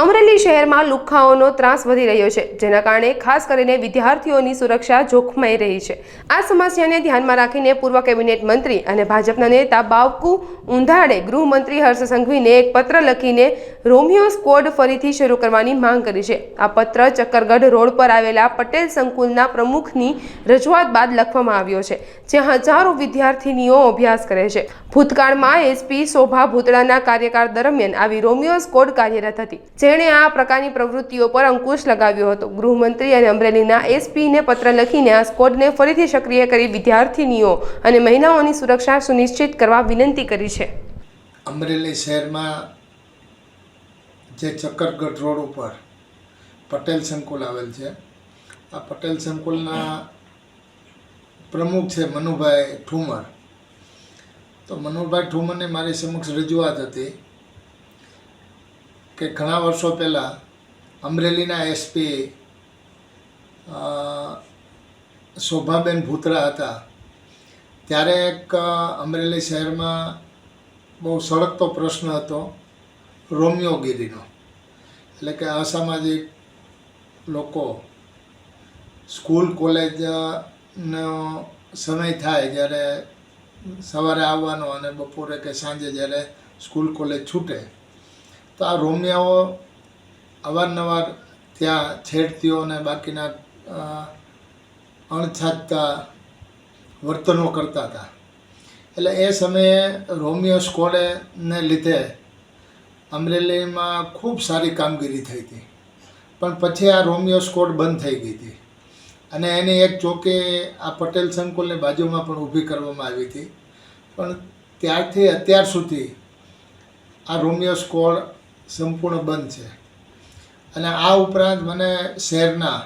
અમરેલી શહેરમાં લુખ્ખાઓનો ત્રાસ વધી રહ્યો છે, જેના કારણે ખાસ કરીને વિદ્યાર્થીઓની સુરક્ષા જોખમાઈ રહી છે. આ સમસ્યાને ધ્યાનમાં રાખીને પૂર્વ કેબિનેટ મંત્રી અને ભાજપના નેતા બાવકુ ઉંધાડે ગૃહમંત્રી હર્ષ સંઘવીને એક પત્ર લખીને રોમિયો સ્કોડ ફરીથી શરૂ કરવાની માંગ કરી છે. આ પત્ર ચક્કરગઢ રોડ પર આવેલા પટેલ સંકુલના પ્રમુખની રજૂઆત બાદ લખવામાં આવ્યો છે જ્યાં હજારો વિદ્યાર્થીનીઓ અભ્યાસ કરે છે. ભૂતકાળમાં એસપી શોભા ભૂતળાના કાર્યકાળ દરમિયાન આવી રોમિયો સ્કોડ કાર્યરત હતી જેણે આ પ્રકારની પ્રવૃત્તિઓ પર અંકુશ લગાવ્યો હતો. ગૃહમંત્રી અને અમરેલીના એસપીને પત્ર લખીને આ સ્કોડને ફરીથી સક્રિય કરી વિદ્યાર્થીનીઓ અને મહિલાઓની સુરક્ષા સુનિશ્ચિત કરવા વિનંતી કરી છે. અમરેલી શહેરમાં જે ચક્કરગઢ રોડ ઉપર પટેલ સંકુલ આવેલ છે. આ પટેલ સંકુલના પ્રમુખ છે મનુભાઈ ઠુમર. તો મનુભાઈ ઠુમરની મારી સમક્ષ રજૂઆત હતી કે ઘણા વર્ષો પહેલાં અમરેલીના એસપી શોભાબેન ભૂતરા હતા. ત્યારે એક અમરેલી શહેરમાં બહુ સળગતો પ્રશ્ન હતો રોમિયોગીરીનો એટલે કે અસામાજિક લોકો સ્કૂલ, કોલેજનો સમય થાય જ્યારે સવારે આવવાનો અને બપોરે કે સાંજે જ્યારે સ્કૂલ, કોલેજ છૂટે તો આ રોમિયાઓ અવારનવાર ત્યાં છેડતીઓ અને બાકીના અણછાતતા વર્તનો કરતા હતા. એટલે એ સમયે રોમિયો સ્કોડેને લીધે અમરેલીમાં ખૂબ સારી કામગીરી થઈ હતી. પણ પછી આ રોમિયો સ્કોડ બંધ થઈ ગઈ હતી. અને એની એક ચોકી આ પટેલ સંકુલની બાજુમાં પણ ઊભી કરવામાં આવી હતી. પણ ત્યારથી અત્યાર સુધી આ રોમિયો સ્કોડ સંપૂર્ણ બંધ છે. અને આ ઉપરાંત મને શહેરના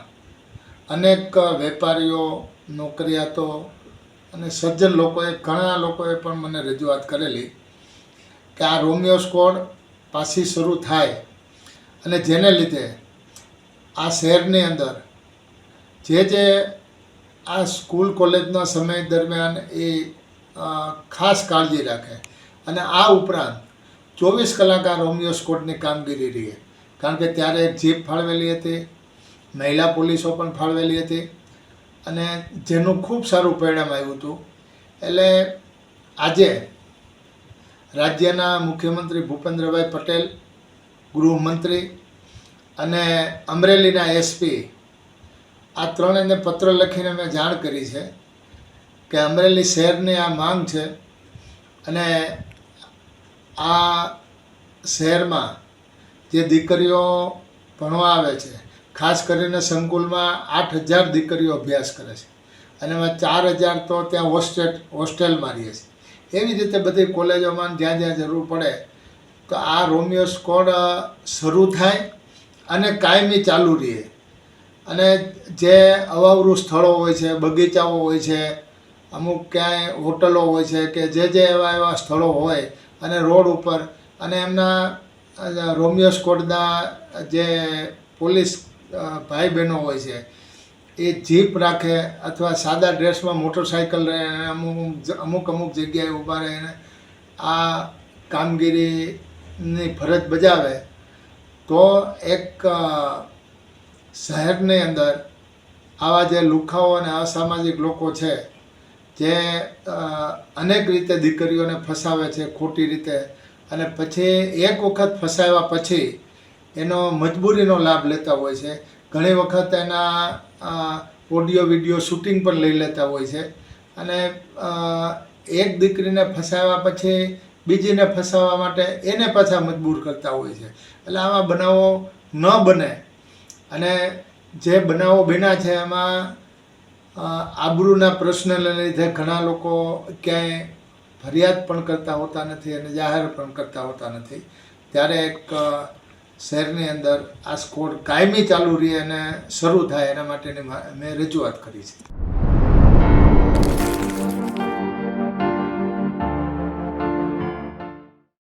અનેક વેપારીઓ, નોકરિયાતો અને સજ્જન લોકોએ, ઘણા લોકોએ પણ મને રજૂઆત કરેલી કે આ રોમિયો સ્કોડ પાછી શરૂ થાય અને જેને લીધે આ શહેરની અંદર જે જે આ સ્કૂલ કોલેજના સમય દરમિયાન એ ખાસ કાળજી રાખે. અને આ ઉપરાંત ચોવીસ કલાક આ રોમિયો સ્કોટની કામગીરી રહી. કારણ કે ત્યારે જીપ ફાળવેલી હતી, મહિલા પોલીસો પણ ફાળવેલી હતી, અને જેનું ખૂબ સારું પરિણામ આવ્યું હતું. એટલે આજે રાજ્યના મુખ્યમંત્રી ભૂપેન્દ્રભાઈ પટેલ, ગૃહમંત્રી અને અમરેલીના એસપી આ ત્રણેયને પત્ર લખીને મેં જાણ કરી છે કે અમરેલી શહેરની આ માંગ છે અને આ શહેરમાં જે દીકરીઓ ભણવા આવે છે, ખાસ કરીને સંકુલમાં આઠ હજાર દીકરીઓ અભ્યાસ કરે છે અને એમાં ચાર હજાર તો ત્યાં હોસ્ટેલ, હોસ્ટેલમાં રહીએ છીએ એવી રીતે બધી કોલેજોમાં જ્યાં જ્યાં જરૂર પડે તો આ રોમિયો સ્કોડ શરૂ થાય અને કાયમી ચાલુ રહે. અને જે અવાવરું સ્થળો હોય છે, બગીચાઓ હોય છે, અમુક ક્યાંય હોટલો હોય છે કે જે જે એવા એવા સ્થળો હોય અને રોડ ઉપર અને એમના રોમિયો સ્કોડના જે પોલીસ ભાઈ બહેનો હોય છે, એ જીપ રાખે અથવા સાદા ડ્રેસમાં મોટરસાઇકલ રહે અમુક અમુક અમુક જગ્યાએ ઊભા રહીને આ કામગીરીની ફરજ બજાવે, તો એક શહેરની અંદર આવા જે લુખાઓ અને અસામાજિક લોકો છે જે અનેક રીતે દીકરીઓને ફસાવે છે ખોટી રીતે. અને પછી એક વખત ફસાવ્યા પછી એનો મજબૂરીનો લાભ લેતા હોય છે. ઘણી વખત એના ઓડિયો, વીડિયો શૂટિંગ પણ લઈ લેતા હોય છે. અને એક દીકરીને ફસાવ્યા પછી બીજીને ફસાવવા માટે એને પાછા મજબૂર કરતા હોય છે. એટલે આવા બનાવો ન બને. અને જે બનાવો બન્યા છે એમાં આબરૂના પ્રશ્નને લીધે ઘણા લોકો ક્યાંય ફરિયાદ પણ કરતા હોતા નથી અને જાહેર પણ કરતા હોતા નથી. ત્યારે એક શહેરની અંદર આ સ્કોડ કાયમી ચાલુ રહે અને શરૂ થાય એના માટેની મેં રજૂઆત કરી છે.